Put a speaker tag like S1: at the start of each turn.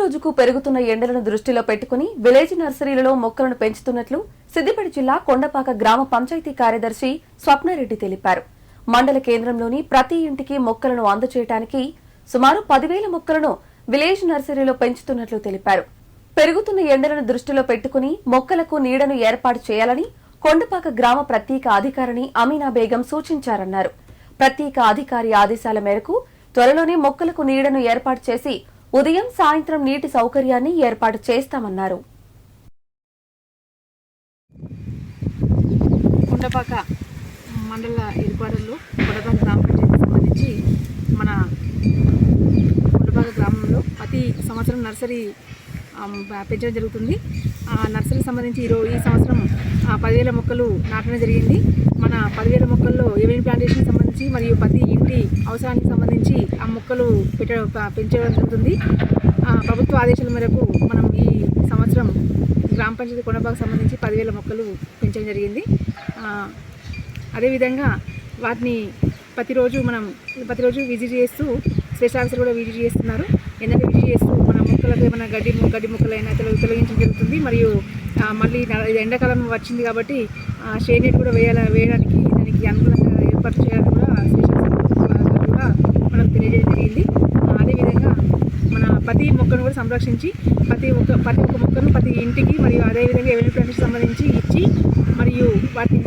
S1: రోజుకు పెరుగుతున్న ఎండలను దృష్టిలో పెట్టుకుని విలేజ్ నర్సరీలలో మొక్కలను పెంచుతున్నట్లు సిద్దిపేట జిల్లా కొండపాక గ్రామ పంచాయతీ కార్యదర్శి స్వప్నారెడ్డి తెలిపారు. మండల కేంద్రంలోని ప్రతి ఇంటికి మొక్కలను అందచేయటానికి సుమారు పదివేల మొక్కలను విలేజ్ నర్సరీలో పెంచుతున్నట్లు తెలిపారు. పెరుగుతున్న ఎండలను దృష్టిలో పెట్టుకుని మొక్కలకు నీడను ఏర్పాటు చేయాలని కొండపాక గ్రామ ప్రత్యేక అధికారిని అమీనా బేగం సూచించారన్నారు. ప్రత్యేక అధికారి ఆదేశాల మేరకు త్వరలోనే మొక్కలకు నీడను ఏర్పాటు చేసి ఉదయం సాయంత్రం నీటి సౌకర్యాన్ని ఏర్పాటు చేస్తామన్నారు.
S2: కుండపాక మండల ఏర్పాటులో కొండపాక గ్రామ పంచాయతీకి సంబంధించి మన కొండపాక గ్రామంలో ప్రతి సంవత్సరం నర్సరీ పెంచడం జరుగుతుంది. ఆ నర్సరీకి సంబంధించి ఈరోజు ఈ సంవత్సరం ఆ, పదివేల మొక్కలు నాటడం జరిగింది. మన పదివేల మొక్కల్లో ఎవెన్ ప్లాంటేషన్ సంబంధించి మరియు ప్రతి అవసరానికి సంబంధించి ఆ మొక్కలు పెట్ట ప- పెంచడం జరుగుతుంది. ప్రభుత్వ ఆదేశాల మేరకు మనం ఈ సంవత్సరం గ్రామ పంచాయతీ కొండపాకు సంబంధించి పదివేల మొక్కలు పెంచడం జరిగింది. అదేవిధంగా వాటిని ప్రతిరోజు మనం ప్రతిరోజు విజిట్ చేస్తూ స్పెషల్ ఆఫీసర్ కూడా విజిట్ చేస్తున్నారు. ఏంటంటే విజిట్ చేస్తూ మన మొక్కలకు ఏమైనా గడ్డి గడ్డి మొక్కలైనా తొలగి తొలగించడం జరుగుతుంది. మరియు మళ్ళీ ఎండాకాలం వచ్చింది కాబట్టి షేడ్ నెట్ కూడా వేయాల వేయడానికి దానికి అనుకూలంగా ఏర్పాటు చేయాలని కూడా స్పెషల్ ఆఫీసర్ కూడా మనం తెలియజేయడం జరిగింది ఆ, అదేవిధంగా మన ప్రతి మొక్కను కూడా సంరక్షించి ప్రతి ఒక్క ప్రతి ఒక్క మొక్కను ప్రతి ఇంటికి మరియు అదేవిధంగా ఎవరి సంబంధించి ఇచ్చి మరియు వాటిని